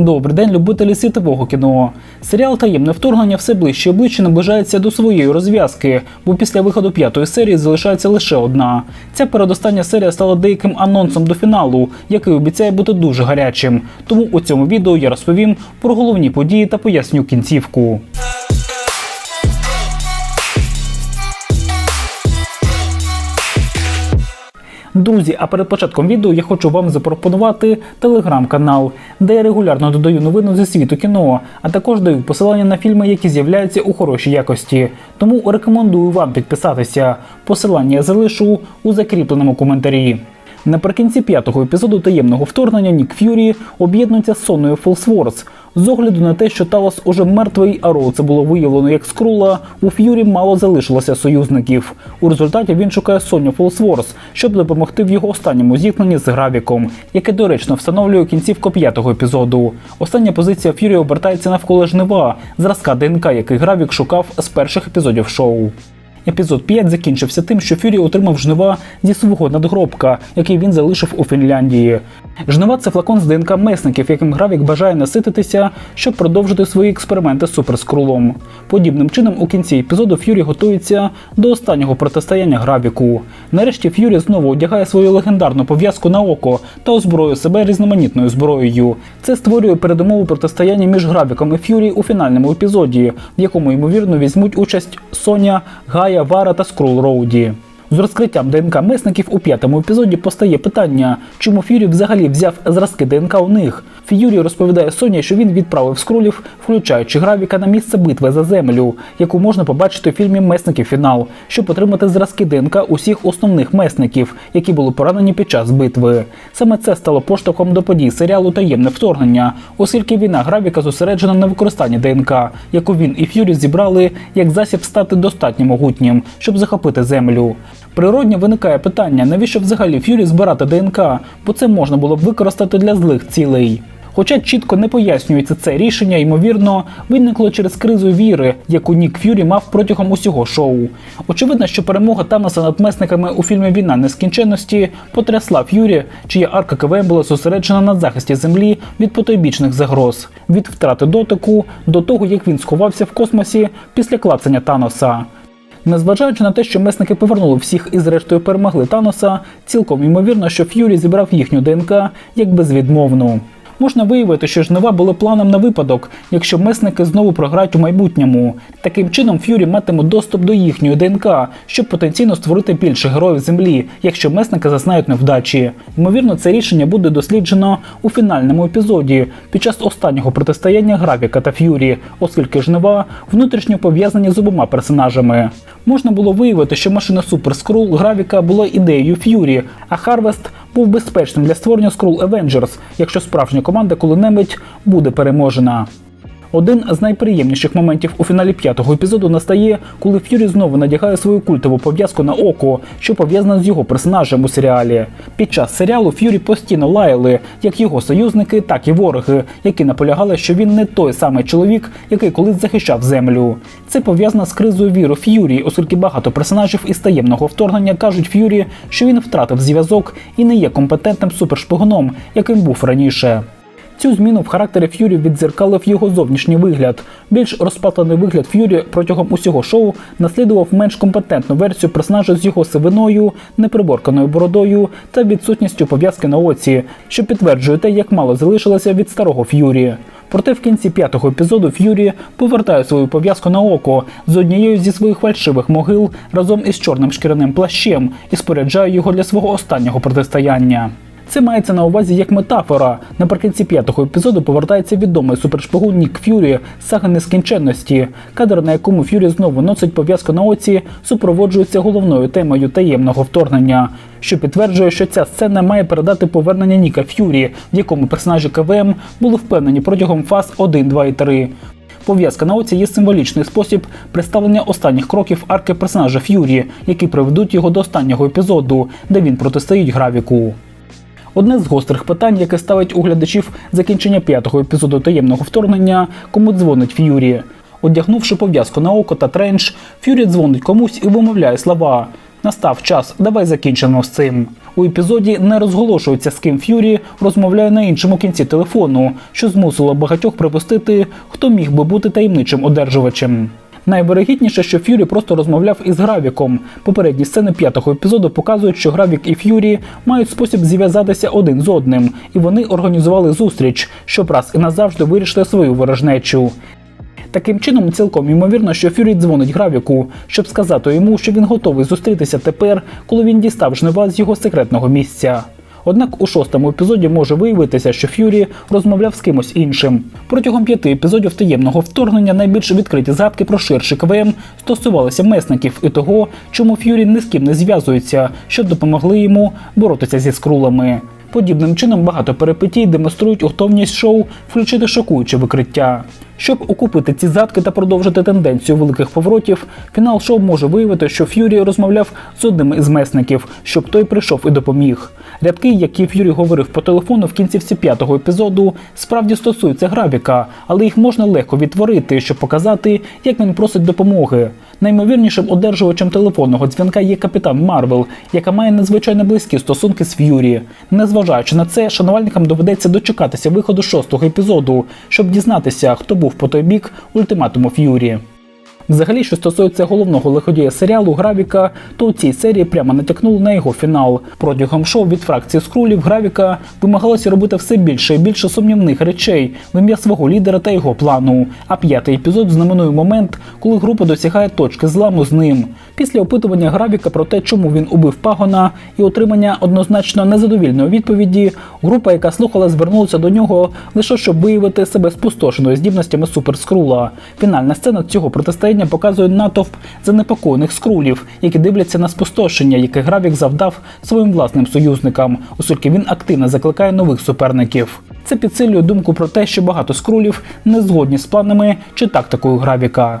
Добрий день, любителі світового кіно. Серіал Таємне вторгнення все ближче і ближче наближається до своєї розв'язки, бо після виходу п'ятої серії залишається лише одна. Ця передостання серія стала деяким анонсом до фіналу, який обіцяє бути дуже гарячим. Тому у цьому відео я розповім про головні події та поясню кінцівку. Друзі, а перед початком відео я хочу вам запропонувати телеграм-канал, де я регулярно додаю новини зі світу кіно, а також даю посилання на фільми, які з'являються у хорошій якості. Тому рекомендую вам підписатися. Посилання я залишу у закріпленому коментарі. Наприкінці п'ятого епізоду таємного вторгнення Нік Ф'юрі об'єднується з Соною Фолсворс. З огляду на те, що Талос уже мертвий, а Роу це було виявлено як скрула, у Ф'юрі мало залишилося союзників. У результаті він шукає Соню Фолсворс, щоб допомогти в його останньому зіткненні з Гравіком, яке доречно встановлює кінцівку п'ятого епізоду. Остання позиція Ф'юрі обертається навколо жнива, зразка ДНК, який Гравік шукав з перших епізодів шоу. Епізод 5 закінчився тим, що Фюрі отримав жнива зі свого надгробка, який він залишив у Фінляндії. Жнива це флакон з ДНК месників, яким Гравік бажає насититися, щоб продовжити свої експерименти з суперскрулом. Подібним чином, у кінці епізоду Ф'юрі готується до останнього протистояння Гравіку. Нарешті Ф'юрі знову одягає свою легендарну пов'язку на око та озброює себе різноманітною зброєю. Це створює передумову протистояння між Гравіком і Ф'юрі у фінальному епізоді, в якому ймовірно візьмуть участь Соня, Гая, Вара та Скрул Роуді. З розкриттям ДНК месників у п'ятому епізоді постає питання, чому Ф'юрі взагалі взяв зразки ДНК у них. Ф'юрі розповідає Соні, що він відправив скрулів, включаючи Гравіка на місце битви за землю, яку можна побачити у фільмі Месників фінал, щоб отримати зразки ДНК усіх основних месників, які були поранені під час битви. Саме це стало поштовхом до подій серіалу Таємне вторгнення, оскільки війна Гравіка зосереджена на використанні ДНК, яку він і Ф'юрі зібрали як засіб стати достатньо могутнім, щоб захопити землю. Природньо виникає питання, навіщо взагалі Ф'юрі збирати ДНК, бо це можна було б використати для злих цілей. Хоча чітко не пояснюється це рішення, ймовірно, виникло через кризу віри, яку Нік Ф'юрі мав протягом усього шоу. Очевидно, що перемога Таноса над месниками у фільмі Війна нескінченності потрясла Ф'юрі, чия арка КВМ була зосереджена на захисті землі від потойбічних загроз, від втрати дотику до того, як він сховався в космосі після клацання Таноса. Незважаючи на те, що месники повернули всіх і зрештою перемогли Таноса, цілком ймовірно, що Ф'юрі зібрав їхню ДНК як безвідмовну. Можна виявити, що жнива були планом на випадок, якщо месники знову програють у майбутньому. Таким чином, Ф'юрі матиме доступ до їхньої ДНК, щоб потенційно створити більше героїв землі, якщо месники зазнають невдачі. Ймовірно, це рішення буде досліджено у фінальному епізоді під час останнього протистояння Гравіка та Ф'юрі, оскільки жнива внутрішньо пов'язані з обома персонажами. Можна було виявити, що машина Супер Скрул Гравіка була ідеєю Ф'юрі, а Харвест був безпечним для створення Скрул Avengers, якщо справжня команда коли-небудь буде переможена. Один з найприємніших моментів у фіналі п'ятого епізоду настає, коли Ф'юрі знову надягає свою культову пов'язку на око, що пов'язана з його персонажем у серіалі. Під час серіалу Ф'юрі постійно лаяли як його союзники, так і вороги, які наполягали, що він не той самий чоловік, який колись захищав землю. Це пов'язано з кризою віру Ф'юрі, оскільки багато персонажів із таємного вторгнення кажуть Ф'юрі, що він втратив зв'язок і не є компетентним супершпигуном, яким був раніше. Цю зміну в характері Ф'юрі віддзеркалив його зовнішній вигляд. Більш розпатлений вигляд Ф'юрі протягом усього шоу наслідував менш компетентну версію персонажа з його сивиною, неприборканою бородою та відсутністю пов'язки на оці, що підтверджує те, як мало залишилося від старого Ф'юрі. Проте в кінці п'ятого епізоду Ф'юрі повертає свою пов'язку на око з однією зі своїх фальшивих могил разом із чорним шкіряним плащем і споряджає його для свого останнього протистояння. Це мається на увазі як метафора. Наприкінці п'ятого епізоду повертається відомий супершпигун Нік Ф'юрі з саги нескінченності. Кадр, на якому Ф'юрі знову носить пов'язку на оці, супроводжується головною темою таємного вторгнення, що підтверджує, що ця сцена має передати повернення Ніка Ф'юрі, в якому персонажі КВМ були впевнені протягом фаз 1, 2 і 3. Пов'язка на оці є символічний спосіб представлення останніх кроків арки персонажа Ф'юрі, які приведуть його до останнього епізоду, де він протистоїть Гравіку. Одне з гострих питань, яке ставить у глядачів закінчення п'ятого епізоду таємного вторгнення, кому дзвонить Ф'юрі. Одягнувши пов'язку на око та тренч, Ф'юрі дзвонить комусь і вимовляє слова. Настав час, давай закінчимо з цим. У епізоді не розголошується, з ким Ф'юрі розмовляє на іншому кінці телефону, що змусило багатьох припустити, хто міг би бути таємничим одержувачем. Найвирогідніше, що Ф'юрі просто розмовляв із Гравіком. Попередні сцени п'ятого епізоду показують, що Гравік і Ф'юрі мають спосіб зв'язатися один з одним, і вони організували зустріч, щоб раз і назавжди вирішити свою ворожнечу. Таким чином, цілком ймовірно, що Фюрі дзвонить Гравіку, щоб сказати йому, що він готовий зустрітися тепер, коли він дістав жнива з його секретного місця. Однак у шостому епізоді може виявитися, що Ф'юрі розмовляв з кимось іншим. Протягом п'яти епізодів таємного вторгнення найбільш відкриті згадки про ширший КВМ стосувалися месників і того, чому Ф'юрі ні з ким не зв'язується, щоб допомогли йому боротися зі скрулами. Подібним чином багато перипетій демонструють готовність шоу включити шокуюче викриття. Щоб окупити ці задки та продовжити тенденцію великих поворотів, фінал шоу може виявити, що Ф'юрі розмовляв з одним із месників, щоб той прийшов і допоміг. Рядки, які Ф'юрі говорив по телефону в кінцівці п'ятого епізоду, справді стосуються Гравіка, але їх можна легко відтворити, щоб показати, як він просить допомоги. Наймовірнішим одержувачем телефонного дзвінка є капітан Марвел, яка має надзвичайно близькі стосунки з Ф'юрі. Незважаючи на це, шанувальникам доведеться дочекатися виходу шостого епізоду, щоб дізнатися, хто був по той бік ультиматуму Ф'юрі. Взагалі, що стосується головного лиходія серіалу Гравіка, то у цій серії прямо натякнули на його фінал. Протягом шоу від фракції скрулів Гравіка вимагалося робити все більше і більше сумнівних речей в ім'я свого лідера та його плану. А п'ятий епізод знаменує момент, коли група досягає точки зламу з ним. Після опитування Гравіка про те, чому він убив пагона, і отримання однозначно незадовільної відповіді, група, яка слухала, звернулася до нього лише щоб виявити себе спустошеною здібностями суперскрула. Фінальна сцена цього протистояння показує натовп занепокоєних скрулів, які дивляться на спустошення, яке Гравік завдав своїм власним союзникам, оскільки він активно закликає нових суперників. Це підсилює думку про те, що багато скрулів не згодні з планами чи тактикою Гравіка.